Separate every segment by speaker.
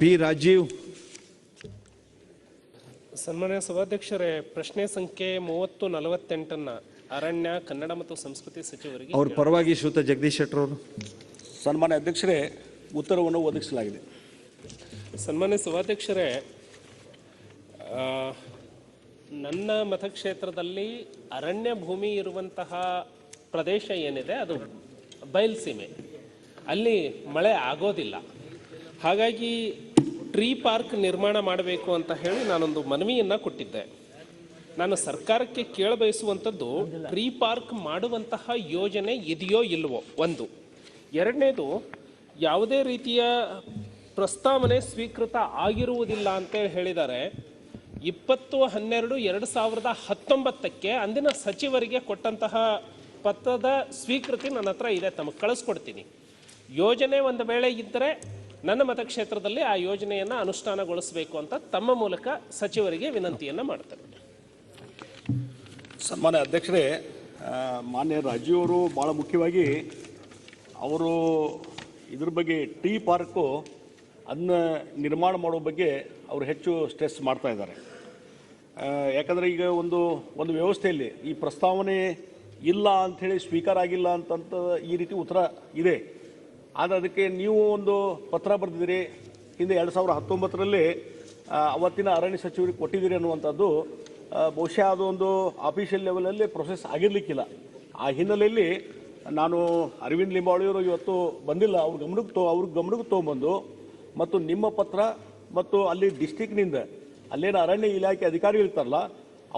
Speaker 1: P Rajiv
Speaker 2: ಸನ್ಮಾನ್ಯ ಸಭಾಧ್ಯಕ್ಷರೇ ಪ್ರಶ್ನೆ ಸಂಖ್ಯೆ ಮೂವತ್ತು ನಲವತ್ತೆಂಟನ್ನ ಅರಣ್ಯ ಕನ್ನಡ ಮತ್ತು ಸಂಸ್ಕೃತಿ ಸಚಿವರಿಗೆ
Speaker 1: ಅವ್ರ ಪರವಾಗಿ ಶ್ರೂತ ಜಗದೀಶ್ ಶೆಟ್ಟರ್ ಅವರು.
Speaker 3: ಸನ್ಮಾನ್ಯ ಅಧ್ಯಕ್ಷರೇ ಉತ್ತರವನ್ನು ಒದಗಿಸಲಾಗಿದೆ.
Speaker 2: ಸನ್ಮಾನ್ಯ ಸಭಾಧ್ಯಕ್ಷರೇ ಆ, ನನ್ನ ಮತಕ್ಷೇತ್ರದಲ್ಲಿ ಅರಣ್ಯ ಭೂಮಿ ಇರುವಂತಹ ಪ್ರದೇಶ ಏನಿದೆ ಅದು ಬಯಲ್ಸೀಮೆ. ಅಲ್ಲಿ ಮಳೆ ಆಗೋದಿಲ್ಲ. ಹಾಗಾಗಿ ಟ್ರೀ ಪಾರ್ಕ್ ನಿರ್ಮಾಣ ಮಾಡಬೇಕು ಅಂತ ಹೇಳಿ ನಾನೊಂದು ಮನವಿಯನ್ನು ಕೊಟ್ಟಿದ್ದೆ. ನಾನು ಸರ್ಕಾರಕ್ಕೆ ಕೇಳಬಯಸುವಂಥದ್ದು ಟ್ರೀ ಪಾರ್ಕ್ ಮಾಡುವಂತಹ ಯೋಜನೆ ಇದೆಯೋ ಇಲ್ಲವೋ ಒಂದು. ಎರಡನೇದು, ಯಾವುದೇ ರೀತಿಯ ಪ್ರಸ್ತಾವನೆ ಸ್ವೀಕೃತ ಆಗಿರುವುದಿಲ್ಲ ಅಂತೇಳಿ ಹೇಳಿದ್ದಾರೆ ಇಪ್ಪತ್ತು, ಹನ್ನೆರಡು, ಎರಡು ಸಾವಿರದ ಹತ್ತೊಂಬತ್ತಕ್ಕೆ ಅಂದಿನ ಸಚಿವರಿಗೆ ಕೊಟ್ಟಂತಹ ಪತ್ರದ ಸ್ವೀಕೃತಿ ನನ್ನ ಹತ್ರ ಇದೆ, ತಮಗೆ ಕಳಿಸ್ಕೊಡ್ತೀನಿ. ಯೋಜನೆ ಒಂದು ವೇಳೆ ಇದ್ದರೆ ನನ್ನ ಮತಕ್ಷೇತ್ರದಲ್ಲಿ ಆ ಯೋಜನೆಯನ್ನು ಅನುಷ್ಠಾನಗೊಳಿಸಬೇಕು ಅಂತ ತಮ್ಮ ಮೂಲಕ ಸಚಿವರಿಗೆ ವಿನಂತಿಯನ್ನು ಮಾಡ್ತಾರೆ
Speaker 3: ಸನ್ಮಾನ್ಯ ಅಧ್ಯಕ್ಷರೇ ಮಾನ್ಯ ರಾಜೀವ್ ಅವರು ಭಾಳ ಮುಖ್ಯವಾಗಿ ಅವರು ಇದ್ರ ಬಗ್ಗೆ ಟೀ ಪಾರ್ಕು ಅದನ್ನ ನಿರ್ಮಾಣ ಮಾಡೋ ಬಗ್ಗೆ ಅವರು ಹೆಚ್ಚು ಸ್ಟ್ರೆಸ್ ಮಾಡ್ತಾ ಇದ್ದಾರೆ. ಯಾಕಂದರೆ ಈಗ ಒಂದು ಒಂದು ವ್ಯವಸ್ಥೆಯಲ್ಲಿ ಈ ಪ್ರಸ್ತಾವನೆ ಇಲ್ಲ ಅಂಥೇಳಿ ಸ್ವೀಕಾರ ಆಗಿಲ್ಲ ಅಂತಂತ ಈ ರೀತಿ ಉತ್ತರ ಇದೆ. ಆದರೆ ಅದಕ್ಕೆ ನೀವು ಒಂದು ಪತ್ರ ಬರೆದಿದ್ದೀರಿ. ಹಿಂದೆ ಎರಡು ಸಾವಿರದ ಹತ್ತೊಂಬತ್ತರಲ್ಲಿ ಅವತ್ತಿನ ಅರಣ್ಯ ಸಚಿವರಿಗೆ ಕೊಟ್ಟಿದ್ದೀರಿ ಅನ್ನುವಂಥದ್ದು ಬಹುಶಃ ಅದು ಒಂದು ಆಫೀಷಿಯಲ್ ಲೆವೆಲಲ್ಲಿ ಪ್ರೊಸೆಸ್ ಆಗಿರಲಿಕ್ಕಿಲ್ಲ. ಆ ಹಿನ್ನೆಲೆಯಲ್ಲಿ ನಾನು ಅರವಿಂದ್ ಲಿಂಬಾವಳಿಯವರು ಇವತ್ತು ಬಂದಿಲ್ಲ. ಅವ್ರ ಗಮನಕ್ಕೆ ತೊ ಅವ್ರ ಗಮನಕ್ಕೆ ತೊಗೊಂಬಂದು ಮತ್ತು ನಿಮ್ಮ ಪತ್ರ ಮತ್ತು ಅಲ್ಲಿ ಡಿಸ್ಟಿಕ್ನಿಂದ ಅಲ್ಲೇನು ಅರಣ್ಯ ಇಲಾಖೆ ಅಧಿಕಾರಿಗಳು ಇರ್ತಾರಲ್ಲ,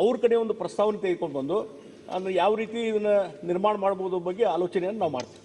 Speaker 3: ಅವ್ರ ಕಡೆ ಒಂದು ಪ್ರಸ್ತಾವನೆ ತೆಗೆದುಕೊಂಡು ಬಂದು, ಅಂದರೆ ಯಾವ ರೀತಿ ಇದನ್ನು ನಿರ್ಮಾಣ ಮಾಡ್ಬೋದು ಬಗ್ಗೆ ಆಲೋಚನೆಯನ್ನು ನಾವು ಮಾಡ್ತೀವಿ.